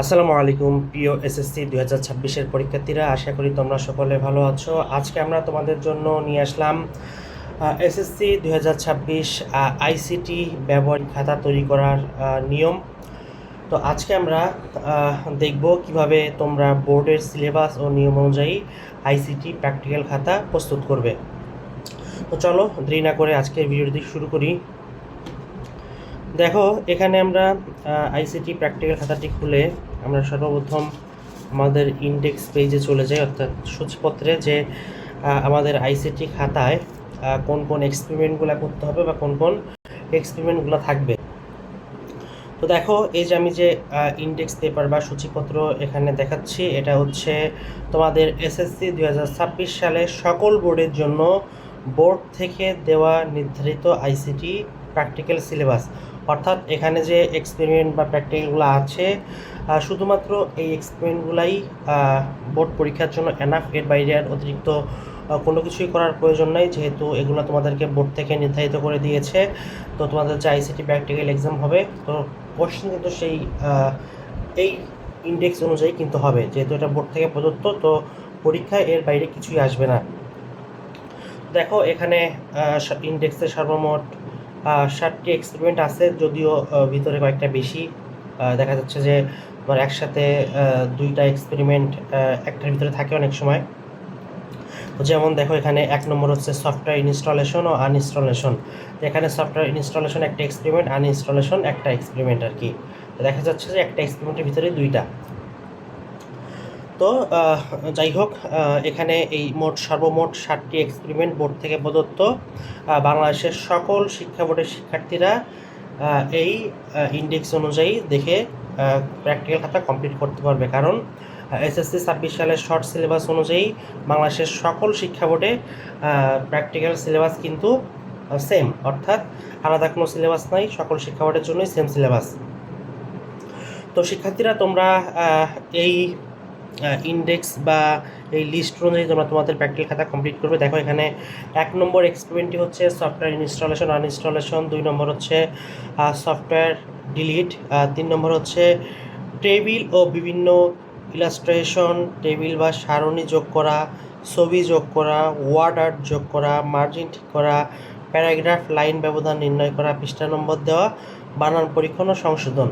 আসসালামু আলাইকুম, প্রিয় এসএসসি দুই হাজার ছাব্বিশের পরীক্ষার্থীরা, আশা করি তোমরা সকলে ভালো আছো। আজকে আমরা তোমাদের জন্য নিয়ে আসলাম এসএসসি দুই হাজার ছাব্বিশ আইসিটি ব্যবহারিক খাতা তৈরি করার নিয়ম। তো আজকে আমরা দেখব কীভাবে তোমরা বোর্ডের সিলেবাস ও নিয়ম অনুযায়ী আইসিটি প্র্যাকটিক্যাল খাতা প্রস্তুত করবে। তো চলো, দেরি না করে আজকের ভিডিওটি শুরু করি। দেখো, এখানে আমরা আইসিটি প্র্যাকটিক্যাল খাতাটি খুলে আমরা সর্বপ্রথম আমাদের ইন্ডেক্স পেজে চলে যাই, অর্থাৎ সূচিপত্রে যে আমাদের আইসিটি খাতায় কোন কোন এক্সপেরিমেন্টগুলো করতে হবে বা কোন কোন এক্সপেরিমেন্টগুলো থাকবে। তো দেখো, এই যে আমি যে ইন্ডেক্স পেপার বা সূচিপত্র এখানে দেখাচ্ছি, এটা হচ্ছে তোমাদের এসএসসি দুই হাজার ছাব্বিশ সালে সকল বোর্ডের জন্য বোর্ড থেকে দেওয়া নির্ধারিত আইসিটি প্র্যাকটিক্যাল সিলেবাস অর্থাৎ এখানে যে এক্সপেরিমেন্ট বা প্র্যাকটিক্যালগুলো আছে শুধুমাত্র এই এক্সপেরিমেন্টগুলাই বোর্ড পরীক্ষার জন্য এনাফ এর বাইরে আর অতিরিক্ত কোনো কিছুই করার প্রয়োজন নাই, যেহেতু এগুলো তোমাদেরকে বোর্ড থেকে নির্ধারিত করে দিয়েছে। তো তোমাদের যে আইসিটি প্র্যাকটিক্যাল এক্সাম হবে, তো কোশ্চেন কিন্তু সেই এই ইন্ডেক্স অনুযায়ী কিন্তু হবে। যেহেতু এটা বোর্ড থেকে প্রদত্ত, তো পরীক্ষায় এর বাইরে কিছুই আসবে না। দেখো এখানে ইন্ডেক্সে সর্বমোট ষাটটি এক্সপেরিমেন্ট আছে, যদিও ভিতরে কয়েকটা বেশি। দেখা যাচ্ছে যে তোমার একসাথে দুইটা এক্সপেরিমেন্ট একটার ভিতরে থাকে অনেক সময়। যেমন দেখো, এখানে এক নম্বর হচ্ছে সফটওয়্যার ইনস্টলেশন ও আনইনস্টলেশন এখানে সফটওয়্যার ইনস্টলেশন একটা এক্সপেরিমেন্ট আনইনস্টলেশন একটা এক্সপেরিমেন্ট আর কি। দেখা যাচ্ছে যে একটা এক্সপেরিমেন্টের ভিতরে দুইটা। তো যাই হোক এখানে এই মোট, সর্বমোট ষাটটি এক্সপেরিমেন্ট বোর্ড থেকে প্রদত্ত বাংলাদেশের সকল শিক্ষা বোর্ডের শিক্ষার্থীরা এই ইন্ডেক্স অনুযায়ী দেখে প্র্যাকটিক্যাল খাতা কমপ্লিট করতে পারবে। কারণ এসএসসি ছাব্বিশ সালের শর্ট সিলেবাস অনুযায়ী বাংলাদেশের সকল শিক্ষা বোর্ডে প্র্যাকটিক্যাল সিলেবাস কিন্তু সেম অর্থাৎ, আলাদা কোনো সিলেবাস নাই, সকল শিক্ষা বোর্ডের জন্যই সেম সিলেবাস তো, শিক্ষার্থীরা, তোমরা এই ইন্ডেক্স বা এই লিস্ট অনুযায়ী তোমরা তোমাদের প্র্যাকটিক্যাল খাতা কমপ্লিট করবে, দেখো এখানে এক নম্বর এক্সপেরিমেন্টটি হচ্ছে সফটওয়্যার ইনস্টলেশন আনইনস্টলেশন দুই নম্বর হচ্ছে সফটওয়্যার ডিলিট তিন নম্বর হচ্ছে টেবিল ও বিভিন্ন ইলাস্ট্রেশন টেবিল বা সারণী যোগ করা, ছবি যোগ করা ওয়ার্ড আর্ট যোগ করা মার্জিন ঠিক করা প্যারাগ্রাফ লাইন ব্যবধান নির্ণয় করা, পৃষ্ঠা নম্বর দেওয়া, বানান পরীক্ষণ ও সংশোধন।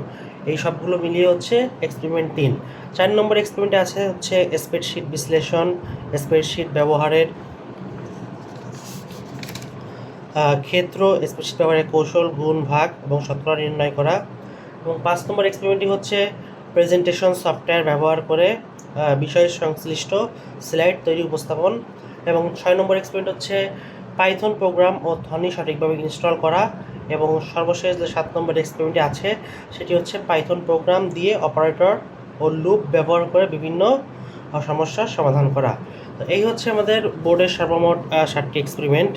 এই সবগুলো মিলিয়ে হচ্ছে এক্সপেরিমেন্ট তিন। চার নম্বর এক্সপেরিমেন্টে আছে হচ্ছে স্প্রেডশিট বিশ্লেষণ স্প্রেডশিট ব্যবহারের ক্ষেত্র স্প্রেডশিট ব্যবহারের কৌশল, গুণ, ভাগ এবং শতকরা নির্ণয় করা। এবং পাঁচ নম্বর এক্সপেরিমেন্টটি হচ্ছে প্রেজেন্টেশন সফটওয়্যার ব্যবহার করে বিষয় সংশ্লিষ্ট স্লাইড তৈরি উপস্থাপন। এবং ছয় নম্বর এক্সপেরিমেন্ট হচ্ছে পাইথন প্রোগ্রাম ও ধ্বনি সঠিকভাবে ইনস্টল করা। এবং সর্বশেষ যে সাত নম্বর এক্সপেরিমেন্টটি আছে সেটি হচ্ছে পাইথন প্রোগ্রাম দিয়ে অপারেটর ও লুপ ব্যবহার করে বিভিন্ন সমস্যার সমাধান করা। তো এই হচ্ছে আমাদের বোর্ডের সর্বমোট ষাটটি এক্সপেরিমেন্ট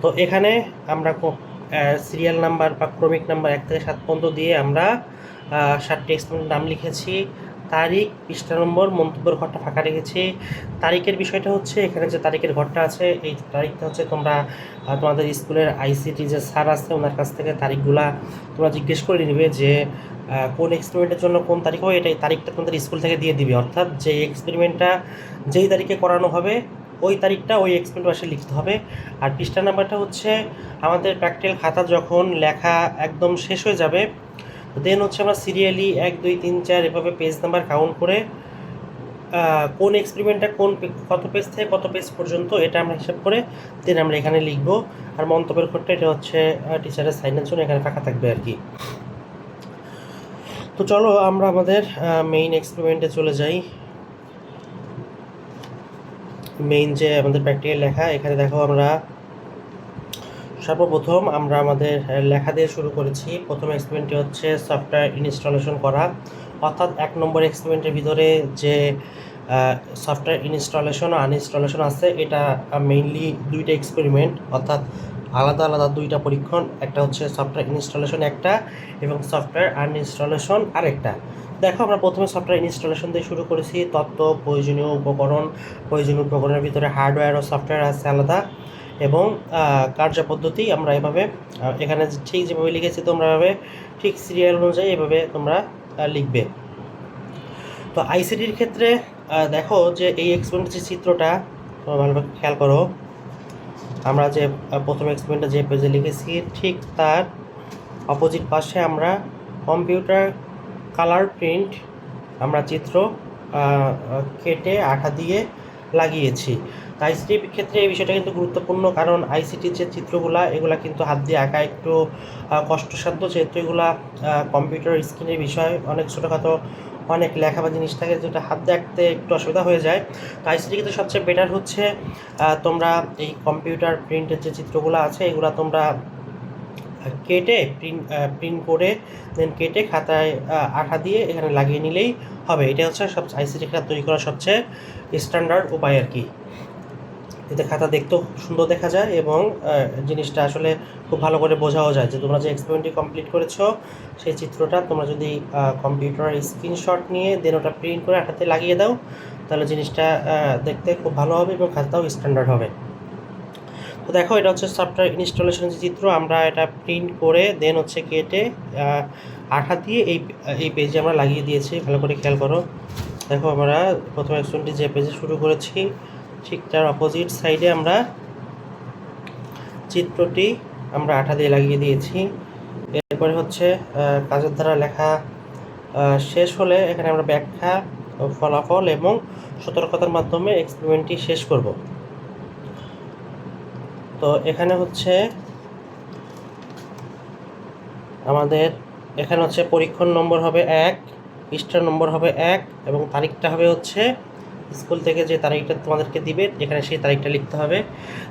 তো এখানে আমরা সিরিয়াল নাম্বার বা ক্রমিক নাম্বার এক থেকে সাত পর্যন্ত দিয়ে আমরা আহ, ষাটটি এক্সপেরিমেন্ট নাম লিখেছি। তারিখ, পৃষ্ঠা নম্বর, মন্তব্যের ঘরটা ফাঁকা রেখেছি। তারিখের বিষয়টা হচ্ছে, এখানে যে তারিখের ঘরটা আছে, এই তারিখটা হচ্ছে তোমরা তোমাদের স্কুলের আইসিটি যে স্যার আছে, ওনার কাছ থেকে তারিখগুলা তোমরা জিজ্ঞেস করে নিবে যে কোন এক্সপেরিমেন্টের জন্য কোন তারিখ হবে, এটা তারিখটা তোমাদের স্কুল থেকে দিয়ে দিবে। অর্থাৎ যে এক্সপেরিমেন্টটা যেই তারিখে করানো হবে, ওই তারিখটা ওই এক্সপেরিমেন্ট বাসে লিখতে হবে। আর পৃষ্ঠা নাম্বারটা হচ্ছে, আমাদের প্র্যাকটিক্যাল খাতা যখন লেখা একদম শেষ হয়ে যাবে দেন হচ্ছে আমরা সিরিয়ালি এক, দুই, তিন, চার এভাবে পেজ নাম্বার কাউন্ট করে কোন এক্সপেরিমেন্টটা কোন কত পেজ থেকে কত পেজ পর্যন্ত এটা আমরা হিসাব করে দেন আমরা এখানে লিখব। আর মন্তব্যের ঘরটা এটা হচ্ছে টিচারের সাইনের জন্য এখানে ফাঁকা থাকবে আর কি। তো চলো আমরা আমাদের মেইন এক্সপেরিমেন্টে চলে যাই। মেইন যে আমাদের প্র্যাকটিক্যাল লেখা, এখানে দেখো আমরা সর্বপ্রথম আমরা আমাদের লেখা দিয়ে শুরু করেছি। প্রথম এক্সপেরিমেন্টটি হচ্ছে সফটওয়্যার ইনস্টলেশন করা। অর্থাৎ এক নম্বর এক্সপেরিমেন্টের ভিতরে যে সফটওয়্যার ইনস্টলেশন ও আনইনস্টলেশন আছে, এটা মেইনলি দুইটা এক্সপেরিমেন্ট অর্থাৎ আলাদা আলাদা দুইটা পরীক্ষণ, একটা হচ্ছে সফটওয়্যার ইনস্টলেশন একটা এবং সফটওয়্যার আনইনস্টলেশন আরেকটা। দেখো, আমরা প্রথমে সফটওয়্যার ইনস্টলেশন দিয়ে শুরু করেছি। তত্ত্ব, প্রয়োজনীয় উপকরণ, প্রয়োজনীয় উপকরণের ভিতরে হার্ডওয়্যার ও সফটওয়্যার আছে আলাদা। এবং কার্যপদ্ধতি আমরা এভাবে এখানে ঠিক যেভাবে লিখেছি তোমরা এভাবে, ঠিক সিরিয়াল অনুযায়ী এভাবে তোমরা লিখবে। তো আইসিডির ক্ষেত্রে দেখো যে এই এক্সপেরিমেন্টের যে চিত্রটা, তোমরা ভালোভাবে খেয়াল করো। আমরা যে প্রথম এক্সপেরিমেন্টে যে পেজে লিখেছি, ঠিক তার অপোজিট পাশে আমরা কম্পিউটার কালার প্রিন্ট আমরা চিত্র কেটে, আঠা দিয়ে লাগিয়েছি। আইসিটির ক্ষেত্রে এই বিষয়টা কিন্তু গুরুত্বপূর্ণ, কারণ আইসিটির যে চিত্রগুলা, এগুলা কিন্তু হাত দিয়ে আঁকা একটু কষ্টসাধ্য, যেহেতু এগুলা কম্পিউটার স্ক্রিনের বিষয়, অনেক ছোটোখাটো, অনেক লেখা বা জিনিস থাকে যেটা হাত দিয়ে আঁকতে একটু অসুবিধা হয়ে যায়। তো আইসিটি কিন্তু সবচেয়ে বেটার হচ্ছে তোমরা এই কম্পিউটার প্রিন্টের যে চিত্রগুলো আছে, এগুলা তোমরা কেটে প্রিন্ট প্রিন্ট করে দেন কেটে খাতায় আঠা দিয়ে এখানে লাগিয়ে নিলেই হবে। এটা হচ্ছে সব আইসিটি খাতা তৈরি করার সবচেয়ে স্ট্যান্ডার্ড উপায় আর কি। এতে খাতা দেখতেও সুন্দর দেখা যায় এবং জিনিসটা আসলে খুব ভালো করে বোঝাও যায় যে তোমরা যে এক্সপেরিমেন্টটি কমপ্লিট করেছ, সেই চিত্রটা তোমরা যদি কম্পিউটার স্ক্রিনশট নিয়ে দেন ওটা প্রিন্ট করে আঠাতে লাগিয়ে দাও, তাহলে জিনিসটা দেখতে খুব ভালো হবে এবং খাতাও স্ট্যান্ডার্ড হবে। তো দেখো এটা হচ্ছে সফটওয়্যার ইনস্টলেশনের যে চিত্র, আমরা এটা প্রিন্ট করে দেন হচ্ছে কেটে আঠা দিয়ে এই এই পেজে আমরা লাগিয়ে দিয়েছি। ভালো করে খেয়াল করো। দেখো আমরা প্রথম এক্সপেরিমেন্টটি যে পেজে শুরু করেছি ঠিক তার অপোজিট সাইডে আমরা চিত্রটি আমরা আঠা দিয়ে লাগিয়ে দিয়েছি। এরপরে হচ্ছে কাজের দ্বারা লেখা শেষ হলে এখানে আমরা ব্যাখ্যা ফলাফল এবং সতর্কতার মাধ্যমে এক্সপেরিমেন্টটি শেষ করব। তো এখানে হচ্ছে আমাদের, এখানে হচ্ছে পরীক্ষণ নম্বর হবে এক, পৃষ্ঠার নম্বর হবে এক এবং তারিখটা হবে হচ্ছে স্কুল থেকে যে তারিখটা তোমাদেরকে দিবে এখানে সেই তারিখটা লিখতে হবে।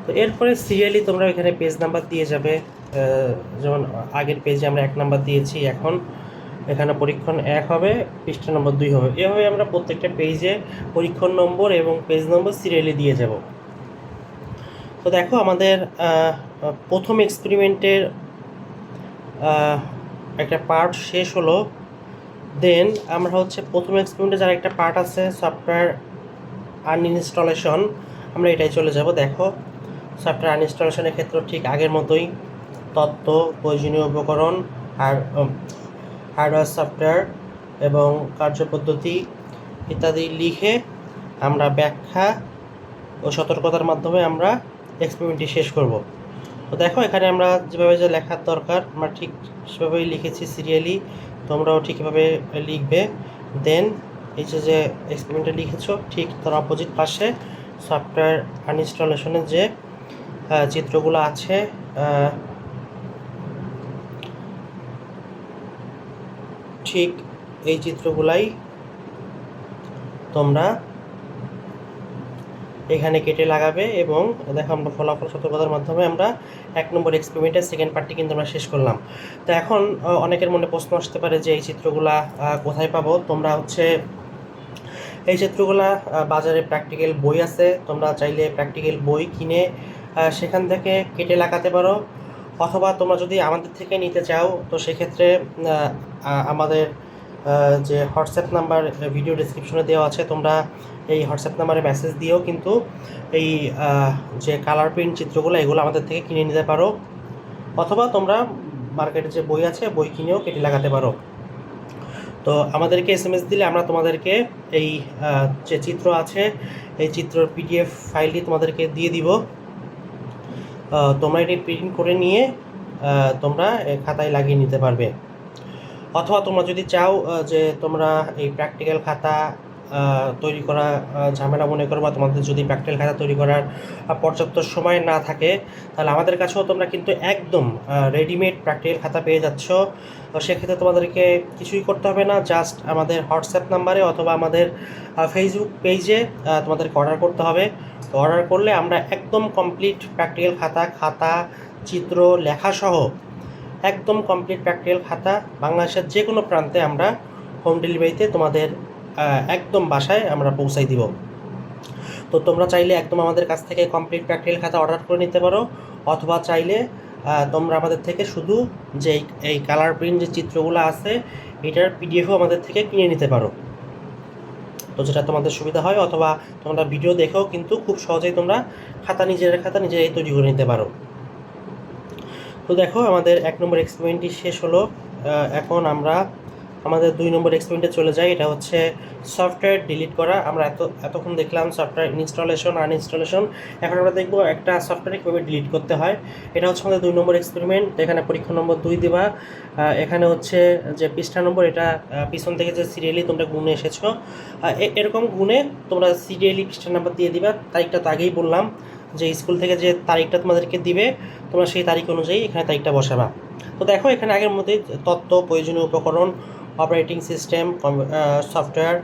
তো এরপরে সিরিয়ালি তোমরা এখানে পেজ নাম্বার দিয়ে যাবে। যেমন আগের পেজে আমরা এক নাম্বার দিয়েছি, এখন এখানে পরীক্ষণ এক হবে, পৃষ্ঠা নম্বর দুই হবে। এভাবে আমরা প্রত্যেকটা পেজে পরীক্ষণ নম্বর এবং পেজ নম্বর সিরিয়ালি দিয়ে যাব। তো দেখো আমাদের প্রথম এক্সপেরিমেন্টের একটা পার্ট শেষ হলো। দেন আমরা হচ্ছে প্রথম এক্সপেরিমেন্টে যার একটা পার্ট আছে সফটওয়্যার আনইনস্টলেশন আমরা এটাই চলে যাব, দেখো। সফটওয়্যার আনইনস্টলেশনের ক্ষেত্রে ঠিক আগের মতোই। তথ্য প্রয়োজনীয় উপকরণ আর হার্ডওয়্যার সফটওয়্যার এবং কার্যপদ্ধতি ইত্যাদি লিখে আমরা ব্যাখ্যা ও সতর্কতার মাধ্যমে আমরা এক্সপেরিমেন্টটি শেষ করব। তো দেখো, এখানে আমরা যেভাবে যে লেখার দরকার, আমরা ঠিক সেভাবেই লিখেছি সিরিয়ালি তোমরাও ঠিকভাবে লিখবে। দেন এই যে এক্সপেরিমেন্টে লিখেছো, ঠিক তার অপোজিট পাশে সফটওয়্যার আনইনস্টলেশনের যে চিত্রগুলো আছে ঠিক এই চিত্রগুলাই তোমরা এখানে কেটে লাগাবে এবং দেখো আমরা ফলাফল সতর্কতার মাধ্যমে আমরা এক নম্বর এক্সপেরিমেন্টের সেকেন্ড পার্টটি কিন্তু আমরা শেষ করলাম। তো এখন অনেকের মনে প্রশ্ন আসতে পারে যে এই চিত্রগুলা কোথায় পাবো? তোমরা হচ্ছে এই চিত্রগুলা বাজারে প্র্যাকটিক্যাল বই আছে। তোমরা চাইলে প্র্যাকটিক্যাল বই কিনে সেখান থেকে কেটে লাগাতে পারো। অথবা তোমরা যদি আমাদের থেকে নিতে চাও, তো সেক্ষেত্রে আমাদের যে হোয়াটসঅ্যাপ নাম্বার ভিডিও ডিসক্রিপশনে দেওয়া আছে, তোমরা এই হোয়াটসঅ্যাপ নাম্বারে মেসেজ দিয়েও কিন্তু এই যে কালার প্রিন্ট চিত্রগুলো, এগুলো আমাদের থেকে কিনে নিতে পারো। অথবা তোমরা মার্কেটে যে বই আছে, বই কিনেও কেটে লাগাতে পারো। তো আমাদেরকে এস এম এস দিলে আমরা তোমাদেরকে এই যে চিত্র আছে, এই চিত্রর পিডিএফ ফাইলটি তোমাদেরকে দিয়ে দিব। তোমরা এটি প্রিন্ট করে নিয়ে তোমরা খাতায় লাগিয়ে নিতে পারবে। অথবা তোমরা যদি চাও যে তোমরা এই প্র্যাকটিক্যাল খাতা তৈরি করা ঝামেলা মনে করো বা তোমাদের যদি প্র্যাকটিক্যাল খাতা তৈরি করার পর্যাপ্ত সময় না থাকে, তাহলে আমাদের কাছেও তোমরা কিন্তু একদম রেডিমেড প্র্যাকটিক্যাল খাতা পেয়ে যাচ্ছ। সেক্ষেত্রে তোমাদেরকে কিছুই করতে হবে না জাস্ট আমাদের হোয়াটসঅ্যাপ নাম্বারে অথবা আমাদের ফেসবুক পেজে তোমাদেরকে অর্ডার করতে হবে। তো অর্ডার করলে আমরা একদম কমপ্লিট প্র্যাকটিক্যাল খাতা খাতা, চিত্র লেখাসহ একদম কমপ্লিট প্র্যাকটিক্যাল খাতা বাংলাদেশের যে কোনো প্রান্তে আমরা হোম ডেলিভারিতে তোমাদের একদম বাসায় আমরা পৌঁছাই দিব। তো তোমরা চাইলে একদম আমাদের কাছ থেকে কমপ্লিট প্র্যাকটিক্যাল খাতা অর্ডার করে নিতে পারো, অথবা চাইলে তোমরা আমাদের থেকে শুধু যে এই- কালার প্রিন্ট যে চিত্রগুলো আছে, এটার পিডিএফও আমাদের থেকে কিনে নিতে পারো। তো যেটা তোমাদের সুবিধা হয়, অথবা তোমরা ভিডিও দেখেও কিন্তু খুব সহজেই তোমরা খাতা নিজের খাতা নিজেরাই তৈরি করে নিতে পারো। তো দেখো, আমাদের এক নম্বর এক্সপেরিমেন্টটি শেষ হলো। এখন আমরা আমাদের দুই নম্বর এক্সপেরিমেন্টে চলে যাই এটা হচ্ছে সফটওয়্যার ডিলিট করা। আমরা এত, এতক্ষণ দেখলাম সফটওয়্যার ইনস্টলেশন আনইনস্টলেশন এখন আমরা দেখব একটা সফটওয়্যার কীভাবে ডিলিট করতে হয়। এটা হচ্ছে আমাদের দুই নম্বর এক্সপেরিমেন্ট এখানে পরীক্ষা নম্বর দুই দেবা। এখানে হচ্ছে যে পৃষ্ঠা নম্বর, এটা পিছন থেকে যে সিরিয়ালি তোমরা গুনে এসেছ। এরকম গুনে তোমরা সিরিয়ালি পৃষ্ঠা নাম্বার দিয়ে দিবা। তারিখটা তো আগেই বললাম যে স্কুল থেকে যে তারিখটা তোমাদেরকে দিবে, তোমরা সেই তারিখ অনুযায়ী এখানে তারিখটা বসাবা। তো দেখো, এখানে আগের মধ্যেই তথ্য প্রয়োজনীয় উপকরণ অপারেটিং সিস্টেম সফটওয়্যার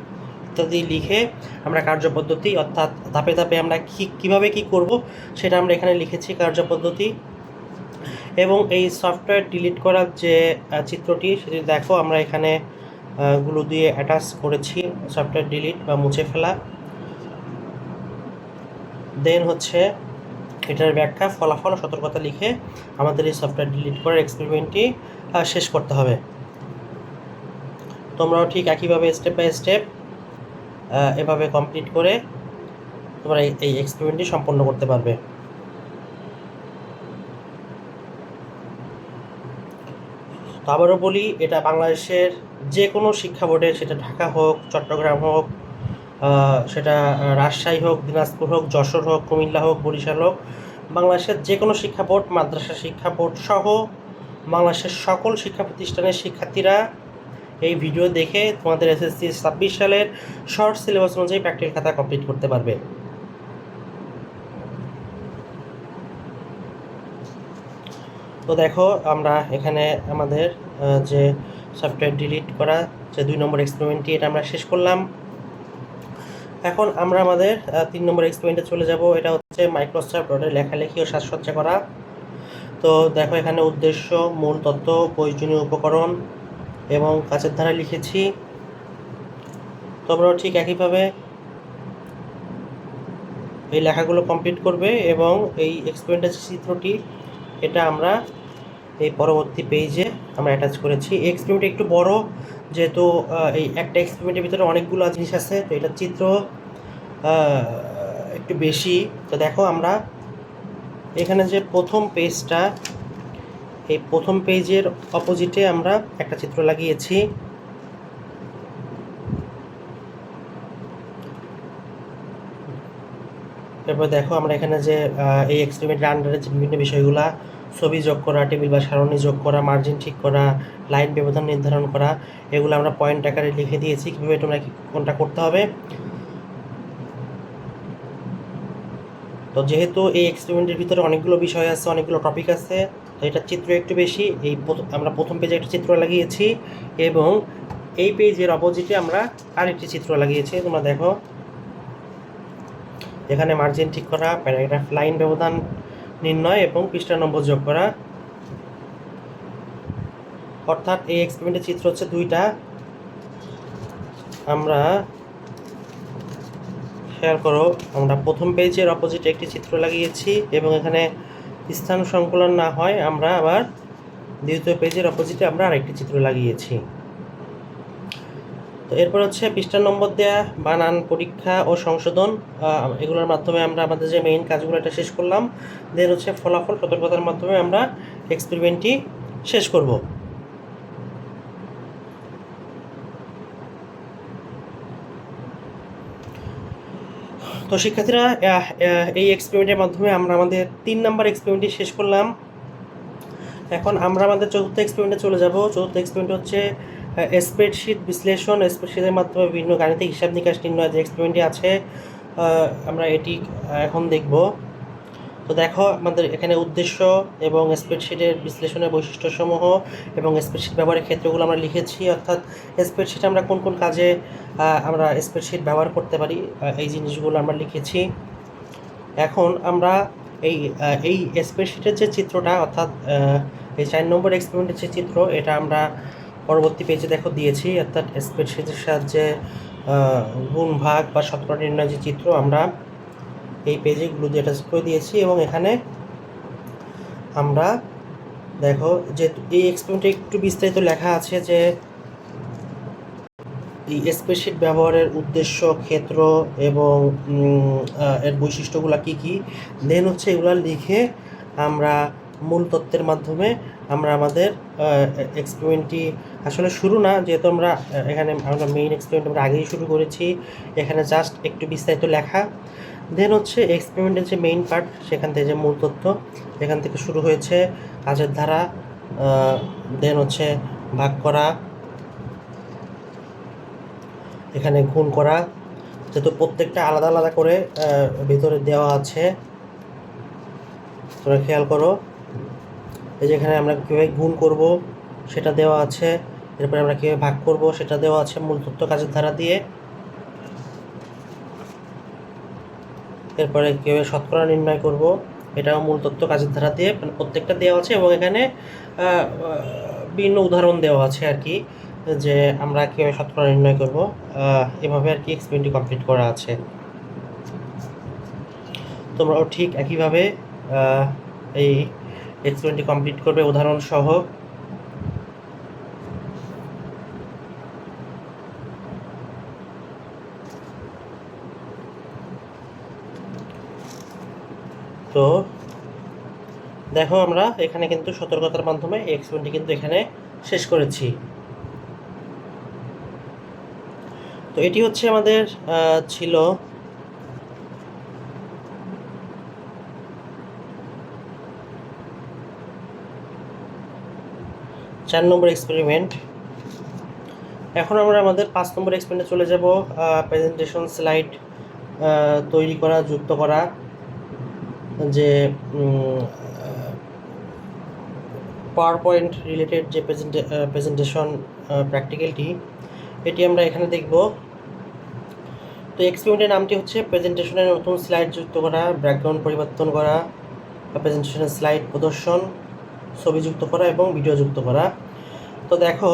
ইত্যাদি লিখে আমরা কার্যপদ্ধতি অর্থাৎ ধাপে ধাপে আমরা কী, কীভাবে কী করব সেটা আমরা এখানে লিখেছি কার্যপদ্ধতি। এবং এই সফটওয়্যার ডিলিট করার যে চিত্রটি সেটি দেখো, আমরা এখানে গুলো দিয়ে অ্যাটাচ করেছি, সফটওয়্যার ডিলিট বা মুছে ফেলা। দেন হচ্ছে এটার ব্যাখ্যা, ফলাফল সতর্কতা লিখে আমাদের এই সফটওয়্যার ডিলিট করার এক্সপেরিমেন্টটি শেষ করতে হবে। তোমরাও ঠিক একইভাবে স্টেপ বাই স্টেপ এভাবে কমপ্লিট করে তোমরা এই- এক্সপেরিমেন্টটি সম্পন্ন করতে পারবে। তো আবারও বলি, এটা বাংলাদেশের যে কোনো শিক্ষা বোর্ডের সেটা ঢাকা হোক, চট্টগ্রাম হোক সেটা রাজশাহী হোক, দিনাজপুর হোক, যশোর হোক, কুমিল্লা হোক, বরিশাল হোক, বাংলাদেশের যে কোনো শিক্ষা বোর্ড, মাদ্রাসা শিক্ষা বোর্ড সহ বাংলাদেশের সকল শিক্ষা প্রতিষ্ঠানের শিক্ষার্থীরা এই ভিডিও দেখে তোমাদের এসএসসি ছাব্বিশ সালের শর্ট সিলেবাস অনুযায়ী প্র্যাকটিক্যাল খাতা কমপ্লিট করতে পারবে। তো দেখো, আমরা এখানে আমাদের যে সফটওয়্যার ডিলিট করা যে দুই নম্বর এক্সপেরিমেন্টটি এটা আমরা শেষ করলাম। এখন আমরা আমাদের তিন নম্বর এক্সপেরিমেন্টে চলে যাব। এটা হচ্ছে মাইক্রোসফট ওয়ার্ডের লেখালেখি ও সাজসজ্জা করা। তো দেখো, এখানে উদ্দেশ্য, মূল তথ্য প্রয়োজনীয় উপকরণ এবং কাছের ধারা লিখেছি। তোমরাও ঠিক একইভাবে এই লেখাগুলো কমপ্লিট করবে এবং এই এক্সপেরিমেন্টের চিত্রটি, এটা আমরা এই পরবর্তী পেজে আমরা অ্যাটাচ করেছি। এক্সপেরিমেন্ট একটু বড়, যেহেতু এই একটা এক্সপেরিমেন্টের ভিতরে অনেকগুলো জিনিস আছে, তো এটা চিত্র একটু বেশি। তো দেখো আমরা এখানে যে প্রথম পেজটা এই প্রথম পেজের অপোজিটে আমরা একটা চিত্র লাগিয়েছি। তারপর দেখো আমরা এখানে যে এই এক্সপেরিমেন্টের আন্ডারে যে বিভিন্ন বিষয়গুলা, ছবি যোগ করা টেবিল বা সারণী যোগ করা মার্জিন ঠিক করা লাইন ব্যবধান নির্ধারণ করা, এগুলো আমরা পয়েন্ট আকারে লিখে দিয়েছি। কীভাবে তোমরা কোনটা করতে হবে? তো যেহেতু এই এক্সপেরিমেন্টের ভিতরে অনেকগুলো বিষয় আছে, অনেকগুলো টপিক আছে তো এটা চিত্র একটু বেশি। এই আমরা প্রথম পেজে একটা চিত্র লাগিয়েছি এবং এই পেজের অপোজিটে আমরা আরেকটি চিত্র লাগিয়েছি। তোমরা দেখো, এখানে মার্জিন ঠিক করা প্যারাগ্রাফ লাইন ব্যবধান নির্ণয় এবং পৃষ্ঠা নম্বর যোগ করা। অর্থাৎ এই এক্সপেরিমেন্টের চিত্র হচ্ছে দুইটা। আমরা শেয়ার করো, আমরা প্রথম পেজের অপোজিটে একটি চিত্র লাগিয়েছি এবং এখানে স্থান সংকলন না হয়, আমরা আবার দ্বিতীয় পেজের অপোজিটে আমরা আরেকটি চিত্র লাগিয়েছি। তো এরপর হচ্ছে পৃষ্ঠা নম্বর দেয়া, বানান, পরীক্ষা ও সংশোধন। এগুলোর মাধ্যমে আমরা আমাদের যে মেইন কাজগুলো, এটা শেষ করলাম। দেন হচ্ছে ফলাফল, সতর্কতার মাধ্যমে আমরা এক্সপেরিমেন্টটি শেষ করব। তো শিক্ষার্থীরা এই এক্সপেরিমেন্টের মাধ্যমে আমরা আমাদের তিন নম্বর এক্সপেরিমেন্টটি শেষ করলাম। এখন আমরা আমাদের চতুর্থ এক্সপেরিমেন্টে চলে যাব। চতুর্থ এক্সপেরিমেন্ট হচ্ছে স্প্রেডশিট বিশ্লেষণ। স্প্রেডশিটের মাধ্যমে বিভিন্ন গাণিতিক হিসাব নিকাশ নির্ণয় যে এক্সপেরিমেন্টটি আছে আমরা এটি এখন দেখব। তো দেখো আমাদের এখানে উদ্দেশ্য এবং স্প্রেডশিটের বিশ্লেষণের বৈশিষ্ট্যসমূহ এবং স্প্রেডশিট ব্যবহারের ক্ষেত্রগুলো আমরা লিখেছি, অর্থাৎ স্প্রেডশিট আমরা কোন কোন কাজে আমরা স্প্রেডশিট ব্যবহার করতে পারি এই জিনিসগুলো আমরা লিখেছি। এখন আমরা এই এই স্প্রেডশিটের যে চিত্রটা, অর্থাৎ এই চার নম্বর এক্সপেরিমেন্টের যে চিত্র, এটা আমরা পরবর্তী পেজে দেখো দিয়েছি, অর্থাৎ স্প্রেডশিটের সাহায্যে গুণ ভাগ বা শতকরা নির্ণয় যে চিত্র, আমরা এই পেজে দিয়ে অ্যাটাচ করে দিয়েছি এবং এখানে আমরা দেখো যে এই এক্সপেরিমেন্টে একটু বিস্তারিত লেখা আছে যে এই স্প্রেডশিট ব্যবহারের উদ্দেশ্য, ক্ষেত্র এবং এর বৈশিষ্ট্যগুলো কি কি? দেন হচ্ছে এগুলো লিখে আমরা মূল তত্ত্বের মাধ্যমে আমরা আমাদের এক্সপেরিমেন্টটি আসলে শুরু না, যেহেতু আমরা এখানে আমরা মেইন এক্সপেরিমেন্ট আমরা আগেই শুরু করেছি। এখানে জাস্ট একটু বিস্তারিত লেখা। দেন হচ্ছে এক্সপেরিমেন্টের যে মেইন পার্ট সেখান থেকে যে মূল তথ্য এখান থেকে শুরু হয়েছে কাজের ধারা দেন হচ্ছে ভাগ করা, এখানে গুণ করা, যেহেতু প্রত্যেকটা আলাদা আলাদা করে ভিতরে দেওয়া আছে, তোমরা খেয়াল করো, এই যে এখানে আমরা কীভাবে গুণ করব, সেটা দেওয়া আছে, এরপরে আমরা কীভাবে ভাগ করব, সেটা দেওয়া আছে মূল তথ্য কাজের ধারা দিয়ে এরপরে কীভাবে শতকরা নির্ণয় করব, এটাও মূল তথ্য কাজের ধারা দিয়ে মানে প্রত্যেকটা দেওয়া আছে এবং এখানে বিভিন্ন উদাহরণ দেওয়া আছে আর কি, যে আমরা কীভাবে শতকরা নির্ণয় করব এভাবে আর কি এক্সপেরিমেন্টটি কমপ্লিট করা আছে। তোমরাও ঠিক একইভাবে এই এক্সপেরিমেন্টটি কমপ্লিট করবে উদাহরণ সহ তো দেখো আমরা এখানে কিন্তু সতর্কতার মাধ্যমে এই এক্সপেরিমেন্টটি কিন্তু এখানে শেষ করেছি। তো এটি হচ্ছে আমাদের ছিল চার নম্বর এক্সপেরিমেন্ট এখন আমরা আমাদের পাঁচ নম্বর এক্সপেরিমেন্টে চলে যাব প্রেজেন্টেশন স্লাইড তৈরি করা, যুক্ত করা। যে পাওয়ার পয়েন্ট রিলেটেড যে প্রেজেন্টেশন প্র্যাকটিক্যালটি এটি আমরা এখানে দেখব। তো এক্সপেরিমেন্টের নামটি হচ্ছে প্রেজেন্টেশনের নতুন স্লাইড যুক্ত করা ব্যাকগ্রাউন্ড পরিবর্তন করা প্রেজেন্টেশনের স্লাইড প্রদর্শন, ছবি যুক্ত করা এবং ভিডিও যুক্ত করা। তো দেখো,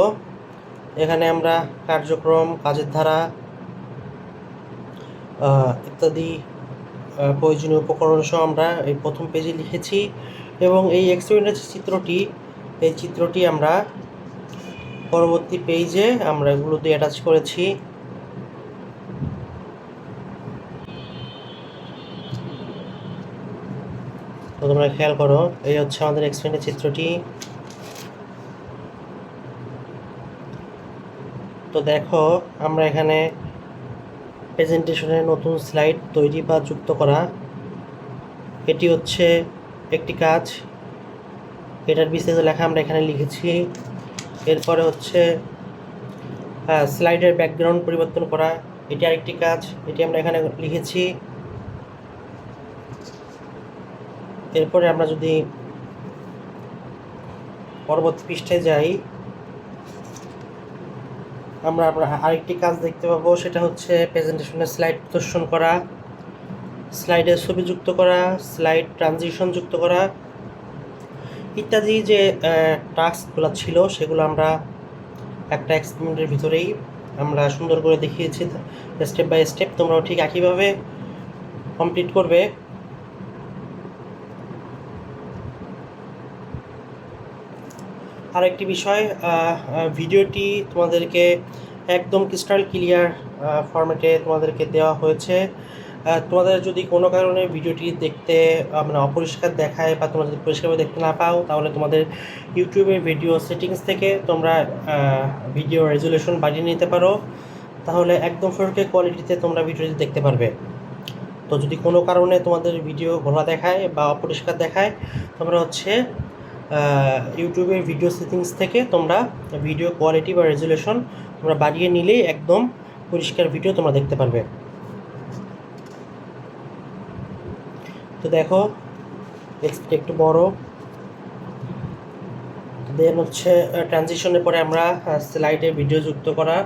এখানে আমরা কার্যক্রম, কাজের ধারা ইত্যাদি প্রয়োজনীয় উপকরণ সহ আমরা এই প্রথম পেজে লিখেছি এবং এই এক্সপেরিমেন্টের যে চিত্রটি, এই চিত্রটি আমরা পরবর্তী পেজে আমরা এগুলো দিয়ে অ্যাটাচ করেছি। তোমরা খেয়াল করো, এই হচ্ছে আমাদের এক্সপেরিমেন্টের চিত্রটি। তো দেখো, আমরা এখানে প্রেজেন্টেশনের নতুন স্লাইড তৈরি বা যুক্ত করা। এটি হচ্ছে একটি কাজ। এটার বিস্তারিত লেখা আমরা এখানে লিখেছি। এরপরে হচ্ছে স্লাইডের ব্যাকগ্রাউন্ড পরিবর্তন করা। এটি আরেকটি কাজ, এটি আমরা এখানে লিখেছি। এরপরে আমরা যদি পরবর্তী পৃষ্ঠায় যাই আমরা আমরা আরেকটি কাজ দেখতে পাবো, সেটা হচ্ছে প্রেজেন্টেশনের স্লাইড প্রদর্শন করা স্লাইডের ছবি যুক্ত করা, স্লাইড ট্রানজিশন যুক্ত করা ইত্যাদি যে টাস্কগুলো ছিল, সেগুলো আমরা একটা এক্সপেরিমেন্টের ভিতরেই আমরা সুন্দর করে দেখিয়েছি। স্টেপ বাই স্টেপ তোমরাও ঠিক একইভাবে কমপ্লিট করবে। আর একটি বিষয় ভিডিওটি তোমাদেরকে একদম ক্রিস্টাল ক্লিয়ার ফরম্যাটে তোমাদেরকে দেওয়া হয়েছে। তোমাদের যদি কোনো কারণে ভিডিওটি দেখতে মানে অপরিষ্কার দেখায় বা তোমরা যদি পরিষ্কারভাবে দেখতে না পাও, তাহলে তোমাদের ইউটিউবের ভিডিও সেটিংস থেকে তোমরা ভিডিও রেজুলেশন বাড়িয়ে নিতে পারো। তাহলে একদম ফোরকে কোয়ালিটিতে তোমরা ভিডিওটি দেখতে পারবে। তো যদি কোনো কারণে তোমাদের ভিডিও ঘোলা দেখায় বা অপরিষ্কার দেখায়, তোমরা হচ্ছে ইউটিউবের ভিডিও সেটিংস থেকে তোমরা ভিডিও কোয়ালিটি বা রেজুলেশন তোমরা বাড়িয়ে নিলেই একদম পরিষ্কার ভিডিও তোমরা দেখতে পারবে। তো দেখো এক্সপেক্ট একটু বড়। দেন হচ্ছে ট্রানজিশনের পরে আমরা স্লাইডে ভিডিও যুক্ত করা।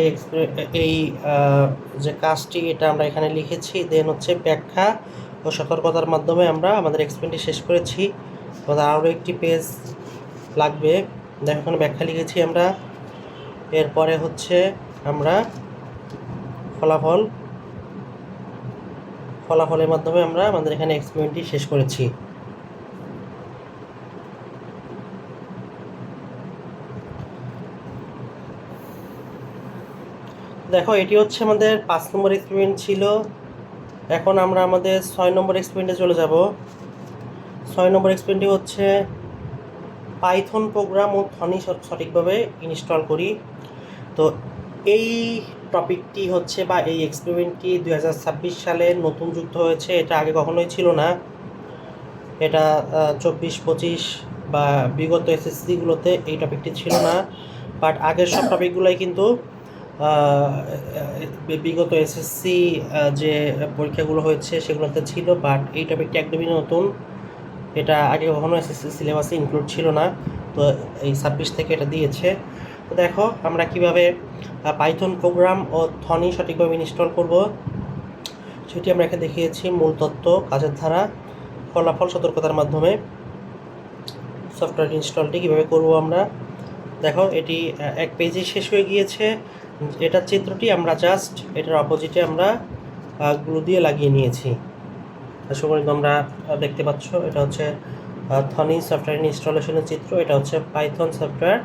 এই এই যে কাজটি, এটা আমরা এখানে লিখেছি। দেন হচ্ছে ব্যাখ্যা ও সতর্কতার মাধ্যমে আমরা আমাদের এক্সপেরিমেন্টটি শেষ করেছি। আমাদের আরও একটি পেজ লাগবে। দেখো, এখানে ব্যাখ্যা লিখেছি আমরা। এরপরে হচ্ছে আমরা ফলাফল, ফলাফলের মাধ্যমে আমরা আমাদের এখানে এক্সপেরিমেন্টটি শেষ করেছি। দেখো, এটি হচ্ছে আমাদের পাঁচ নম্বর এক্সপেরিমেন্ট ছিল। এখন আমরা আমাদের ছয় নম্বর এক্সপেরিমেন্টে চলে যাব। ছয় নম্বর এক্সপেরিমেন্টটি হচ্ছে পাইথন প্রোগ্রাম ও থনি সঠ- সঠিকভাবে ইনস্টল করি। তো এই টপিকটি হচ্ছে বা এই এক্সপেরিমেন্টটি দুই হাজার ছাব্বিশ সালে নতুন যুক্ত হয়েছে, এটা আগে কখনোই ছিল না। এটা চব্বিশ, পঁচিশ বা বিগত এসএসসিগুলোতে এই টপিকটি ছিল না। বাট আগের সব টপিকগুলোই কিন্তু বিগত এসএসসি যে পরীক্ষাগুলো হয়েছে সেগুলোতে ছিল বাট এই টপিকটি একদমই নতুন। এটা আগে কখনো এসএসসি সিলেবাসে ইনক্লুড ছিল না, তো এই ছাব্বিশ থেকে এটা দিয়েছে। তো দেখো, আমরা কীভাবে পাইথন প্রোগ্রাম ও থনি সঠিকভাবে ইনস্টল করব। সেটি আমরা এখানে দেখিয়েছি, মূল তত্ত্ব, কাজের ধারা, ফলাফল সতর্কতার মাধ্যমে। সফটওয়্যার ইনস্টলটি কীভাবে করব আমরা? দেখো, এটি এক পেজে শেষ হয়ে গিয়েছে। এটার চিত্রটি আমরা জাস্ট এটার অপোজিটে আমরা গ্লু দিয়ে লাগিয়ে নিয়েছি। আশা করি তোমরা দেখতে পাচ্ছ, এটা হচ্ছে থনি সফটওয়্যার ইনস্টলেশনের চিত্র। এটা হচ্ছে পাইথন সফটওয়্যার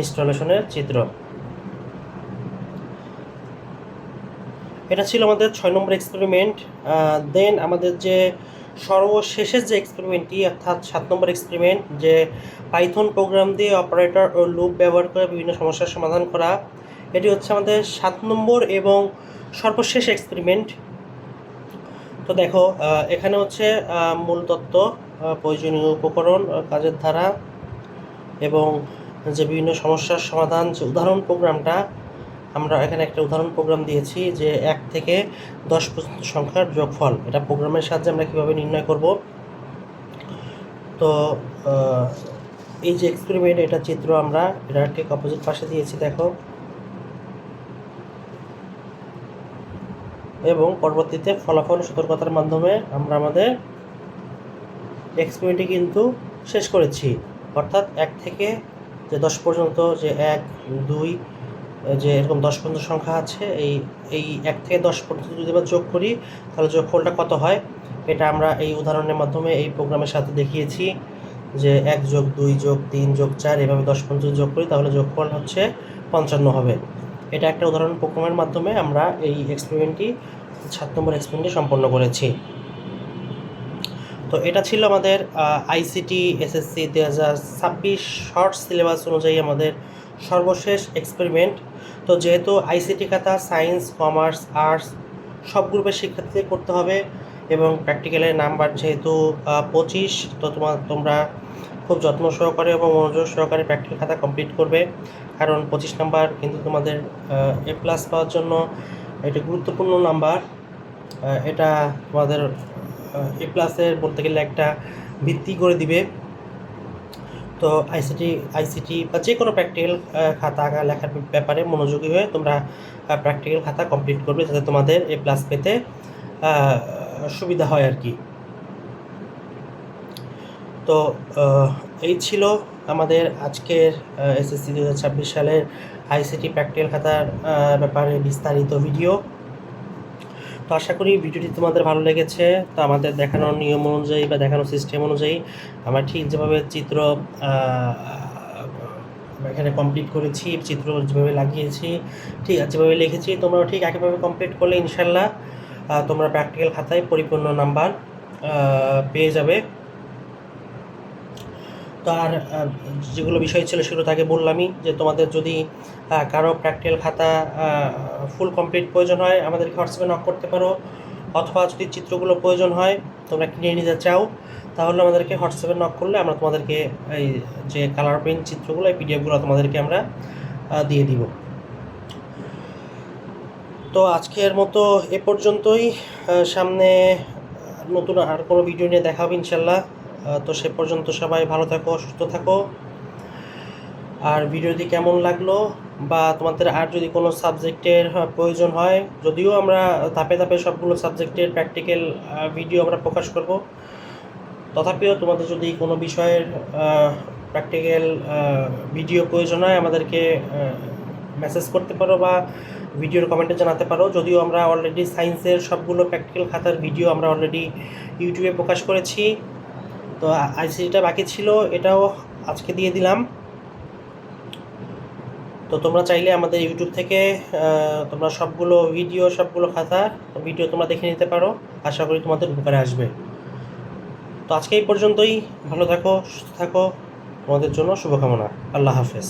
ইনস্টলেশনের চিত্র। এটা ছিল আমাদের ছয় নম্বর এক্সপেরিমেন্ট দেন আমাদের যে সর্বশেষের যে এক্সপেরিমেন্টটি অর্থাৎ সাত নম্বর এক্সপেরিমেন্ট যে পাইথন প্রোগ্রাম দিয়ে অপারেটর ও লুপ ব্যবহার করে বিভিন্ন সমস্যার সমাধান করা, এটি হচ্ছে আমাদের সাত নম্বর এবং সর্বশেষ এক্সপেরিমেন্ট তো দেখো এখানে হচ্ছে মূল তত্ত্ব প্রয়োজনীয় উপকরণ কাজের ধারা এবং যে বিভিন্ন সমস্যার সমাধান, যে উদাহরণ প্রোগ্রামটা, আমরা এখানে একটা উদাহরণ প্রোগ্রাম দিয়েছি যে এক থেকে দশ পর্যন্ত সংখ্যার যোগফল। এটা প্রোগ্রামের সাহায্যে আমরা কীভাবে নির্ণয় করব? তো এই যে এক্সপেরিমেন্ট এটা চিত্র আমরা, এটা ঠিক অপোজিট পাশে দিয়েছি, দেখো। এবং পরবর্তীতে ফলাফল সতর্কতার মাধ্যমে আমরা আমাদের এক্সপেরিমেন্টটি কিন্তু শেষ করেছি। অর্থাৎ এক থেকে যে দশ পর্যন্ত যে এক, দুই, যে এরকম দশ পর্যন্ত সংখ্যা আছে, এই এই এক থেকে দশ পর্যন্ত যদি আমরা যোগ করি, তাহলে যোগফলটা কত হয়? এটা আমরা এই উদাহরণের মাধ্যমে এই প্রোগ্রামের সাথে দেখিয়েছি যে এক যোগ দুই যোগ তিন যোগ চার, এভাবে দশ পর্যন্ত যোগ করি, তাহলে যোগফল হচ্ছে পঞ্চান্ন হবে। এটা একটা উদাহরণ প্রোগ্রামের মাধ্যমে আমরা এই এক্সপেরিমেন্টটি সাত নম্বর এক্সপেরিমেন্টটি সম্পন্ন করেছি। তো এটা ছিল আমাদের আইসিটি এসএসসি দু হাজার ছাব্বিশ শর্ট সিলেবাস অনুযায়ী আমাদের সর্বশেষ এক্সপেরিমেন্ট তো যেহেতু আইসিটি খাতা সায়েন্স কমার্স আর্টস সব গ্রুপের শিক্ষার্থীদের করতে হবে এবং প্র্যাকটিক্যালের নাম্বার যেহেতু পঁচিশ, তো তোমার তোমরা খুব যত্ন সহকারে এবং মনোযোগ সহকারে প্র্যাকটিক্যাল খাতা কমপ্লিট করবে। কারণ পঁচিশ নাম্বার কিন্তু তোমাদের এ প্লাস পাওয়ার জন্য এটা গুরুত্বপূর্ণ নাম্বার। এটা তোমাদের এ প্লাসের বলতে গেলে একটা ভিত্তি করে দিবে। তো আইসিটি আইসিটি বা যে কোনো প্র্যাকটিক্যাল খাতা লেখার ব্যাপারে মনোযোগী হয়ে তোমরা প্র্যাকটিক্যাল খাতা কমপ্লিট করবে যাতে তোমাদের এ প্লাস পেতে সুবিধা হয় আর কি। তো এই ছিল আমাদের আজকের এসএসসি দু ছাব্বিশ সালের আইসিটি প্র্যাকটিক্যাল খাতার ব্যাপারে বিস্তারিত ভিডিও। তো আশা করি ভিডিওটি তোমাদের ভালো লেগেছে। তো আমাদের দেখানোর নিয়ম অনুযায়ী বা দেখানোর সিস্টেম অনুযায়ী আমরা ঠিক যেভাবে চিত্র এখানে কমপ্লিট করেছি, চিত্র যেভাবে লাগিয়েছি, ঠিক আছে, যেভাবে লিখেছি, তোমরাও ঠিক একইভাবে কমপ্লিট করলে ইনশাল্লাহ তোমরা প্র্যাকটিক্যাল খাতায় পরিপূর্ণ নাম্বার পেয়ে যাবে। তো আর যেগুলো বিষয় ছিল সেগুলো তাকে বললামই যে তোমাদের যদি কারও প্র্যাকটিক্যাল খাতা ফুল কমপ্লিট প্রয়োজন হয়, আমাদেরকে হোয়াটসঅ্যাপে নক করতে পারো। অথবা যদি চিত্রগুলো প্রয়োজন হয়, তোমরা কিনে নিতে চাও, তাহলে আমাদেরকে হোয়াটসঅ্যাপে নক করলে আমরা তোমাদেরকে এই যে কালার প্রিন্ট চিত্রগুলো, এই পিডিএফগুলো তোমাদেরকে আমরা দিয়ে দিব। তো আজকের মতো এ পর্যন্তই। সামনে নতুন আর কোনো ভিডিও নিয়ে দেখা হবে ইনশাল্লাহ। তো সে পর্যন্ত সবাই ভালো থাকো, সুস্থ থাকো। আর ভিডিওটি কেমন লাগল বা তোমাদের আর যদি কোনো সাবজেক্টের প্রয়োজন হয়, যদিও আমরা ধাপে ধাপে সবগুলো সাবজেক্টের প্র্যাকটিক্যাল ভিডিও আমরা প্রকাশ করব। তথাপিও তোমাদের যদি কোনো বিষয়ের প্র্যাকটিক্যাল ভিডিও প্রয়োজন হয়, আমাদেরকে মেসেজ করতে পারো বা ভিডিওর কমেন্টে জানাতে পারো। যদিও আমরা অলরেডি সায়েন্সের সবগুলো প্র্যাকটিক্যাল খাতার ভিডিও আমরা অলরেডি ইউটিউবে প্রকাশ করেছি। তো আইসিটিটা বাকি ছিল, এটাও আজকে দিয়ে দিলাম। তো তোমরা চাইলে আমাদের ইউটিউব থেকে তোমরা সবগুলো ভিডিও, সবগুলো খাতা, ভিডিও তোমরা দেখে নিতে পারো। আশা করি তোমাদের উপকারে আসবে। তো আজকে এই পর্যন্তই। ভালো থাকো, সুস্থ থাকো। তোমাদের জন্য শুভকামনা। আল্লাহ হাফেজ।